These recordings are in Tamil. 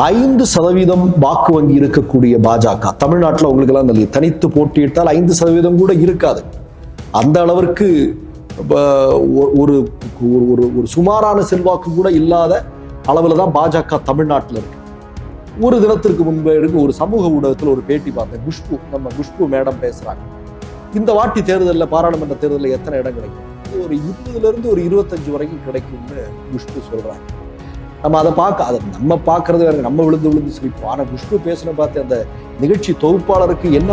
ஐந்து சதவீதம் வாக்கு வங்கி இருக்கக்கூடிய பாஜக. தமிழ்நாட்டில் அவங்களுக்கு எல்லாம் தனித்து போட்டியிட்டால் ஐந்து சதவீதம் கூட இருக்காது. அந்த அளவிற்கு ஒரு ஒரு- ஒரு சுமாரான செல்வாக்கு கூட இல்லாத அளவில் தான் பாஜக தமிழ்நாட்டில் இருக்கு. ஒரு தினத்திற்கு முன்பு இருக்கு ஒரு சமூக ஊடகத்தில் ஒரு பேட்டி பார்த்தேன். குஷ்பு நம்ம குஷ்பு மேடம் பேசுறாங்க. இந்த வாட்டி தேர்தலில் பாராளுமன்ற தேர்தலில் எத்தனை இடம் கிடைக்கும்? ஒரு இருபதுல இருந்து ஒரு இருபத்தஞ்சு வரைக்கும் கிடைக்கும்னு குஷ்பு சொல்றாங்க. நம்ம அதை பார்க்க அதை நம்ம பார்க்கறது வேற நம்ம விழுந்து விழுந்து சிரிப்போம் ஆனால் குஷ்பு பேசின பார்த்து அந்த நிகழ்ச்சி தொகுப்பாளருக்கு என்ன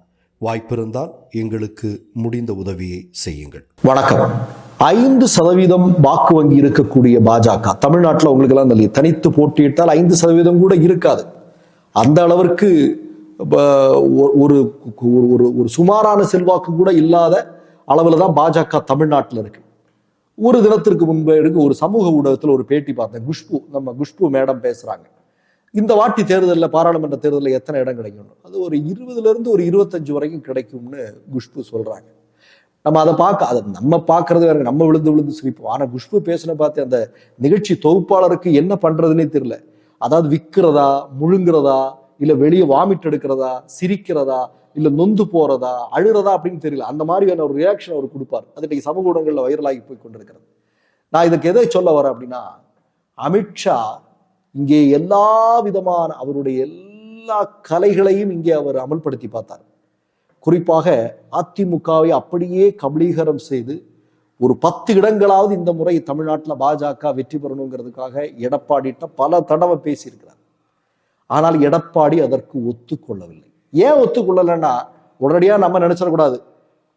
வாய்ப்பிருந்தால் எங்களுக்கு முடிந்த உதவியை செய்யுங்கள். வணக்கம். ஐந்து சதவீதம் வாக்கு வங்கி இருக்கக்கூடிய பாஜக தமிழ்நாட்டில் உங்களுக்கு எல்லாம் தெரியும். தனித்து போட்டியிட்டால் ஐந்து சதவீதம் கூட இருக்காது. அந்த அளவிற்கு ப- ஒ- ஒரு ஒரு- ஒரு சுமாரான செல்வாக்கு கூட இல்லாத அளவில் தான் பாஜக தமிழ்நாட்டில் இருக்கு. ஒரு தினத்திற்கு முன்பு இருக்கு ஒரு சமூக ஊடகத்தில் ஒரு பேட்டி பார்த்தேன். குஷ்பு நம்ம குஷ்பு மேடம் பேசுறாங்க. இந்த வாட்டி தேர்தலில் பாராளுமன்ற தேர்தலில் எத்தனை இடம் கிடைக்கும் அது ஒரு இருபதுலேருந்து ஒரு இருபத்தஞ்சு வரைக்கும் கிடைக்கும்னு குஷ்பு சொல்கிறாங்க நம்ம அதை பார்க்க அதை நம்ம பார்க்கறது வேற நம்ம விழுந்து விழுந்து சிரிப்போம். ஆனால் குஷ்பு பேசின பார்த்து அந்த நிகழ்ச்சி தொகுப்பாளருக்கு என்ன பண்ணுறதுனே தெரியல. அதாவது விற்கிறதா முழுங்குறதா இல்லை வெளியே வாமிட் எடுக்கிறதா சிரிக்கிறதா இல்லை நொந்து போகிறதா அழுகிறதா அப்படின்னு தெரியல. அந்த மாதிரியான ஒரு ரியாக்ஷன் அவர் கொடுப்பார். அது இன்னைக்கு சமூக ஊடகங்களில் வைரலாகி போய் கொண்டிருக்கிறது. நான் இதுக்கு எதை சொல்ல வரேன் அப்படின்னா அமித்ஷா இங்கே எல்லா விதமான அவருடைய எல்லா கலைகளையும் இங்கே அவர் அமல்படுத்தி பார்த்தார். குறிப்பாக அதிமுகவை அப்படியே கபலீகரம் செய்து ஒரு பத்து இடங்களாவது இந்த முறை தமிழ்நாட்டில் பாஜக வெற்றி பெறணுங்கிறதுக்காக எடப்பாடிட்ட பல தடவை பேசியிருக்கிறார். ஆனால் எடப்பாடி அதற்கு ஒத்துக்கொள்ளவில்லை. ஏன் ஒத்துக்கொள்ளலைன்னா உடனடியாக நம்ம நினைச்சிடக்கூடாது.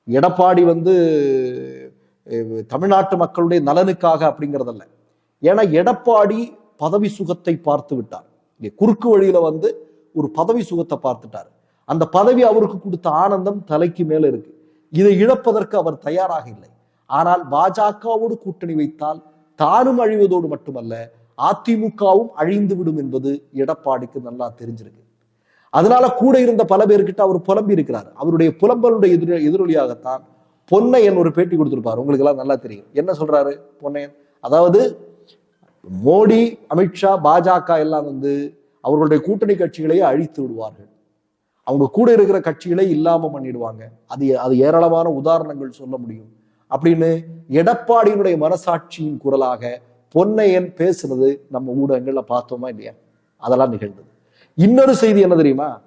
எடப்பாடி வந்து தமிழ்நாட்டு மக்களுடைய நலனுக்காக அப்படிங்கிறதல்ல. ஏன்னா எடப்பாடி பதவி சுகத்தை பார்த்து விட்டார். இங்கே குறுக்கு வழியில வந்து ஒரு பதவி சுகத்தை பார்த்துட்டார். அந்த பதவி அவருக்கு கொடுத்த ஆனந்தம் தலைக்கு மேல இருக்கு. இதை இழப்பதற்கு அவர் தயாராக இல்லை. ஆனால் பாஜகவோடு கூட்டணி வைத்தால் தானும் அழிவதோடு மட்டுமல்ல அதிமுகவும் அழிந்து விடும் என்பது எடப்பாடிக்கு நல்லா தெரிஞ்சிருக்கு. அதனால கூட இருந்த பல பேர்கிட்ட அவர் புலம்பி இருக்கிறார். அவருடைய புலம்பலுடைய எதிர எதிரொலியாகத்தான் பொன்னையன் ஒரு பேட்டி கொடுத்திருப்பார். உங்களுக்கு எல்லாம் நல்லா தெரியும். என்ன சொல்றாரு பொன்னையன்? அதாவது மோடி அமித்ஷா பாஜக எல்லாம் வந்து அவர்களுடைய கூட்டணி கட்சிகளையே அழித்து விடுவார்கள். அவங்க கூட இருக்கிற கட்சிகளை இல்லாம பண்ணிடுவாங்க. அது அது ஏராளமான உதாரணங்கள் சொல்ல முடியும். அப்படின்னு எடப்பாடியினுடைய மனசாட்சியின் குரலாக பொன்னையன் பேசுனது நம்ம ஊடகங்கள்ல பார்த்தோமா இல்லையா? அதெல்லாம் நிகழ்ந்தது. இன்னொரு செய்தி என்ன தெரியுமா?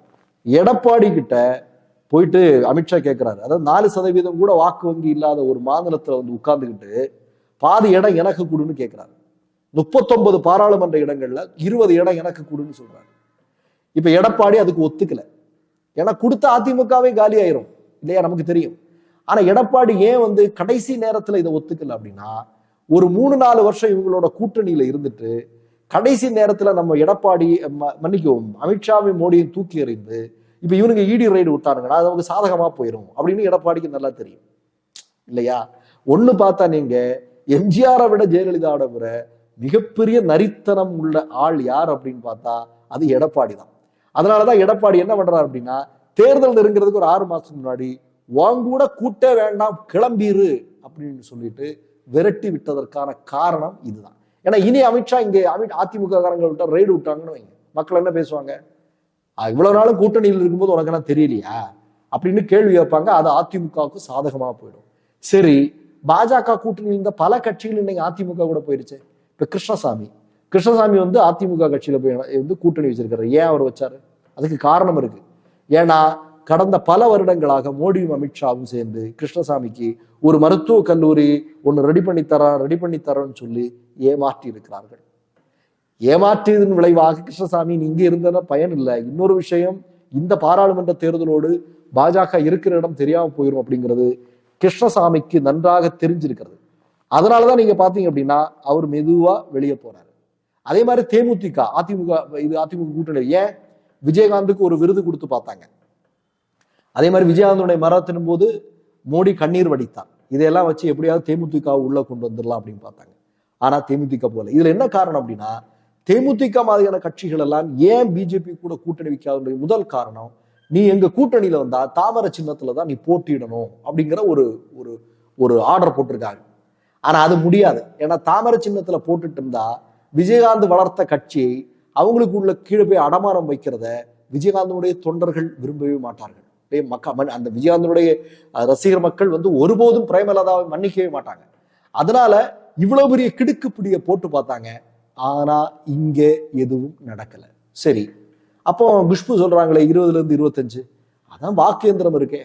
எடப்பாடி கிட்ட போயிட்டு அமித்ஷா கேட்கிறாரு அதாவது நாலு சதவீதம் கூட வாக்கு வங்கி இல்லாத ஒரு மாநிலத்துல வந்து உட்கார்ந்துக்கிட்டு பாதி இடம் எனக்கு கொடுன்னு கேட்கிறாரு முப்பத்தொன்பது பாராளுமன்ற இடங்கள்ல இருபது இடம் எனக்கு கொடுன்னு சொல்றாரு இப்ப எடப்பாடி அதுக்கு ஒத்துக்கல. ஏன்னா கொடுத்த அதிமுகவே காலி ஆயிரும். இல்லையா? நமக்கு தெரியும். ஆனா எடப்பாடி ஏன் வந்து கடைசி நேரத்துல இதை ஒத்துக்கல அப்படின்னா ஒரு மூணு நாலு வருஷம் இவங்களோட கூட்டணியில இருந்துட்டு கடைசி நேரத்துல நம்ம எடப்பாடி ம- மன்னிக்கவும் அமித்ஷாவையும் மோடியும் தூக்கி எறிந்து இப்ப இவனுங்க இடி ரைடு விட்டானுங்கன்னா அது நமக்கு சாதகமா போயிடும் அப்படின்னு எடப்பாடிக்கு நல்லா தெரியும். இல்லையா? ஒண்ணு பார்த்தா நீங்க எம்ஜிஆரை விட ஜெயலலிதாவோட விட மிகப்பெரிய நரித்தனம் உள்ள ஆள் யார் அப்படின்னு பார்த்தா அது எடப்பாடி தான். அதனாலதான் எடப்பாடி என்ன பண்றாரு அப்படின்னா தேர்தல் நெருங்கிறதுக்கு ஒரு ஆறு மாசத்துக்கு முன்னாடி வாங்கூட கூட்டே வேண்டாம் கிளம்பிரு அப்படின்னு சொல்லிட்டு விரட்டி விட்டதற்கான காரணம் இதுதான். ஏன்னா இனி அமித்ஷா இங்கே அமித் அதிமுக காரங்க விட்டா ரைடு விட்டாங்கன்னு வைங்க. மக்கள் என்ன பேசுவாங்க? இவ்வளவு நாளும் கூட்டணியில் இருக்கும்போது உனக்கு என்ன தெரியலையா? அப்படின்னு கேள்வி கேட்பாங்க. அது அதிமுகவுக்கு சாதகமா போயிடும். சரி பாஜக கூட்டணியில் இருந்த பல கட்சிகள் இன்னைக்கு அதிமுக கூட போயிருச்சு. இப்ப கிருஷ்ணசாமி. கிருஷ்ணசாமி வந்து அதிமுக கட்சியில போய் வந்து கூட்டணி வச்சிருக்காரு ஏன் அவர் வச்சாரு? அதுக்கு காரணம் இருக்கு. ஏன்னா கடந்த பல வருடங்களாக மோடியும் அமித்ஷாவும் சேர்ந்து கிருஷ்ணசாமிக்கு ஒரு மருத்துவ கல்லூரி ஒன்று ரெடி பண்ணி தரேன் ரெடி பண்ணி தரேன்னு சொல்லி ஏமாற்றி இருக்கிறார்கள் ஏமாற்றியதன் விளைவாக கிருஷ்ணசாமி நீ இருந்தன பயன் இல்லை. இன்னொரு விஷயம் இந்த பாராளுமன்ற தேர்தலோடு பாஜக இருக்கிற இடம் தெரியாமல் போயிடும் அப்படிங்கிறது கிருஷ்ணசாமிக்கு நன்றாக தெரிஞ்சிருக்கிறது. அதனால தான் நீங்க பாத்தீங்க அப்படின்னா அவர் மெதுவா வெளியே போறாரு. அதே மாதிரி தேமுதிக அதிமுக இது அதிமுக கூட்டணி ஏன் விஜயகாந்துக்கு ஒரு விருது கொடுத்து பார்த்தாங்க? அதே மாதிரி விஜயகாந்தனுடைய மரணத்தின் போது மோடி கண்ணீர் வடித்தார். இதையெல்லாம் வச்சு எப்படியாவது தேமுதிக உள்ள கொண்டு வந்துடலாம் அப்படின்னு பார்த்தாங்க. ஆனா தேமுதிக போல இதுல என்ன காரணம் அப்படின்னா தேமுதிக மாதிரியான கட்சிகள் எல்லாம் ஏன் பிஜேபி கூட கூட்டணி வைக்காத முதல் காரணம் நீ எங்க கூட்டணியில வந்தா தாமரை சின்னத்துல தான் நீ போட்டியிடணும் அப்படிங்கிற ஒரு ஒரு ஒரு ஆர்டர் போட்டிருக்காங்க. ஆனா அது முடியாது. ஏன்னா தாமரை சின்னத்துல போட்டுட்டு இருந்தா விஜயகாந்த் வளர்த்த கட்சியை அவங்களுக்கு உள்ள கீழே போய் அடமானம் வைக்கிறத விஜயகாந்தனுடைய தொண்டர்கள் விரும்பவே மாட்டார்கள். மக்கள் மக்கா அந்த விஜயகாந்தனுடைய ரசிகர் மக்கள் வந்து ஒருபோதும் பிரேமலதாவை மன்னிக்கவே மாட்டாங்க. அதனால இவ்வளவு பெரிய கிடுக்கு பிடிய போட்டு பார்த்தாங்க. ஆனா இங்க எதுவும் நடக்கல. சரி. அப்போ குஷ்பு சொல்றாங்களே இருபதுல இருந்து இருபத்தஞ்சு. அதான் வாக்கேந்திரம் இருக்கே.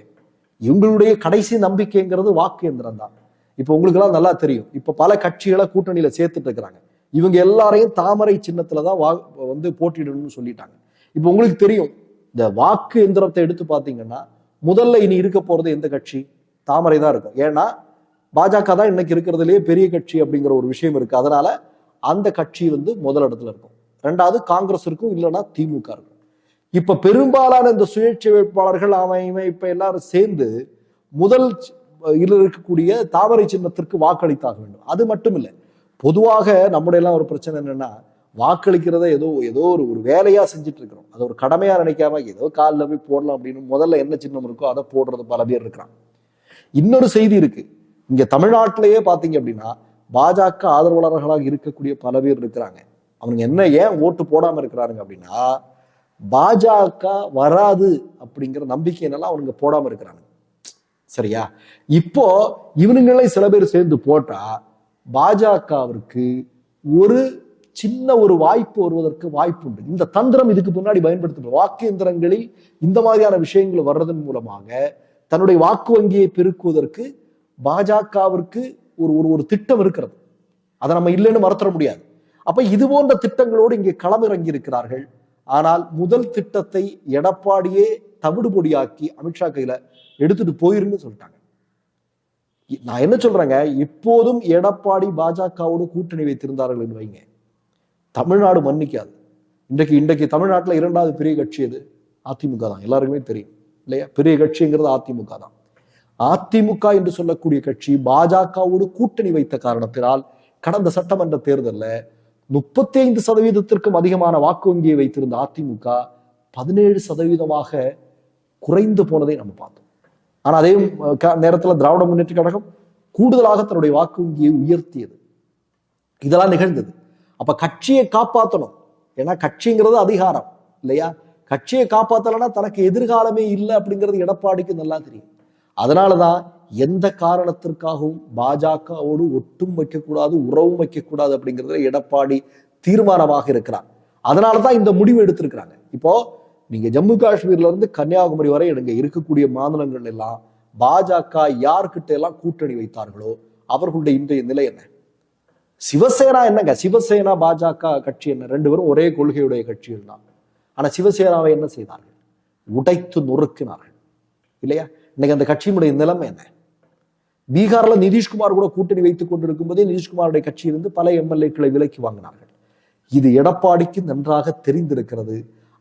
இவங்களுடைய கடைசி நம்பிக்கைங்கிறது வாக்கு எந்திரம் தான் இப்போ உங்களுக்கெல்லாம் நல்லா தெரியும். இப்போ பல கட்சிகளை கூட்டணியில் சேர்த்துட்டு இருக்கிறாங்க. இவங்க எல்லாரையும் தாமரை சின்னத்தில் தான் வா வந்து போட்டியிடணும்னு சொல்லிட்டாங்க. இப்போ உங்களுக்கு தெரியும் இந்த வாக்கு எந்திரத்தை எடுத்து பார்த்தீங்கன்னா முதல்ல இனி இருக்க போகிறது எந்த கட்சி? தாமரை தான் இருக்கும். ஏன்னா பாஜக தான் இன்னைக்கு இருக்கிறதுலேயே பெரிய கட்சி அப்படிங்கிற ஒரு விஷயம் இருக்கு. அதனால அந்த கட்சி வந்து முதல் இடத்துல இருக்கும். ரெண்டாவது காங்கிரஸ் இருக்கும் இல்லைன்னா திமுக இருக்கும். இப்ப பெரும்பாலான இந்த சுயேட்சை வேட்பாளர்கள் அவன் இவன் இப்ப எல்லாரும் சேர்ந்து முதல் இதுல இருக்கக்கூடிய தாவரை சின்னத்திற்கு வாக்களித்தாக வேண்டும். அது மட்டும் இல்லை பொதுவாக நம்முடைய எல்லாம் ஒரு பிரச்சனை என்னன்னா வாக்களிக்கிறத ஏதோ ஏதோ ஒரு ஒரு வேலையா செஞ்சுட்டு இருக்கிறோம் அது ஒரு கடமையா நினைக்காம ஏதோ காலில் போய் போடலாம் அப்படின்னு முதல்ல என்ன சின்னம் இருக்கோ அதை போடுறது பல பேர் இருக்கிறான் இன்னொரு செய்தி இருக்கு. இங்க தமிழ்நாட்டிலேயே பாத்தீங்க அப்படின்னா பாஜக ஆதரவாளர்களாக இருக்கக்கூடிய பல பேர் இருக்கிறாங்க. அவங்க என்ன ஏன் ஓட்டு போடாம இருக்கிறாருங்க அப்படின்னா பாஜக வராது அப்படிங்கிற நம்பிக்கையினால அவனுங்க போடாம இருக்கிறாங்க சரியா? இப்போ இவனுங்களே சில பேர் சேர்ந்து போட்டா பாஜகவிற்கு ஒரு சின்ன ஒரு வாய்ப்பு வருவதற்கு வாய்ப்பு உண்டு. இந்த தந்திரம் இதுக்கு முன்னாடி பயன்படுத்தப்படும் வாக்கேந்திரங்களில் இந்த மாதிரியான விஷயங்கள் வர்றதன் மூலமாக தன்னுடைய வாக்கு வங்கியை பெருக்குவதற்கு பாஜகவிற்கு ஒரு ஒரு ஒரு திட்டம் இருக்கிறது. அதை நம்ம இல்லைன்னு மறந்துட முடியாது. அப்ப இது போன்ற திட்டங்களோடு இங்கே களமிறங்கி இருக்கிறார்கள் ஆனால் முதல் திட்டத்தை எடப்பாடியே தவிடுபொடியாக்கி அமித்ஷா கையில எடுத்துட்டு போயிருன்னு சொல்லிட்டாங்க. நான் என்ன சொல்றேங்க? இப்போதும் எடப்பாடி பாஜகவோடு கூட்டணி வைத்திருந்தார்கள் என்று வைங்க. தமிழ்நாடு மன்னிக்காது. இன்றைக்கு இன்றைக்கு தமிழ்நாட்டுல இரண்டாவது பெரிய கட்சி எது? அதிமுக தான். எல்லாருக்குமே தெரியும் இல்லையா? பெரிய கட்சிங்கிறது அதிமுக தான். அதிமுக என்று சொல்லக்கூடிய கட்சி பாஜகவோடு கூட்டணி வைத்த காரணத்தினால் கடந்த சட்டமன்ற தேர்தல்ல முப்பத்தி ஐந்து சதவீதத்திற்கும் அதிகமான வாக்கு வங்கியை வைத்திருந்த அதிமுக பதினேழு சதவீதமாக குறைந்து போனதை நம்ம பார்த்தோம். ஆனா அதே க- நேரத்துல திராவிட முன்னேற்ற கழகம் கூடுதலாக தன்னுடைய வாக்கு வங்கியை உயர்த்தியது. இதெல்லாம் நிகழ்ந்தது. அப்ப கட்சியை காப்பாத்தணும். ஏன்னா கட்சிங்கிறது அதிகாரம் இல்லையா? கட்சியை காப்பாத்தலைன்னா தனக்கு எதிர்காலமே இல்லை அப்படிங்கிறது எடப்பாடிக்கு நல்லா தெரியும். அதனாலதான் எந்த காரணத்திற்காகவும் பாஜகவோடு ஒட்டும் வைக்கக்கூடாது உறவும் வைக்கக்கூடாது அப்படிங்கிறதுல எடப்பாடி தீர்மானமாக இருக்கிறார். அதனாலதான் இந்த முடிவு எடுத்திருக்கிறாங்க. இப்போ நீங்க ஜம்மு காஷ்மீர்ல இருந்து கன்னியாகுமரி வரை இங்க இருக்கக்கூடிய மாநிலங்கள் எல்லாம் பாஜக யார்கிட்ட எல்லாம் கூட்டணி வைத்தார்களோ அவர்களுடைய இன்றைய நிலை என்ன? சிவசேனா என்னங்க? சிவசேனா பாஜக கட்சி என்ன? ரெண்டு பேரும் ஒரே கொள்கையுடைய கட்சிகள் தான். ஆனா சிவசேனாவை என்ன செய்தார்கள்? உடைத்து நொறுக்கினார்கள். இல்லையா? இன்னைக்கு அந்த கட்சியினுடைய நிலைமை என்ன? பீகார்ல நிதிஷ்குமார் கூட கூட்டணி வைத்துக் கொண்டிருக்கும் போதே நிதிஷ்குமாருடைய கட்சியிலிருந்து பல எம்எல்ஏக்களை விலக்கி வாங்கினார்கள். இது எடப்பாடிக்கு நன்றாக தெரிந்திருக்கிறது.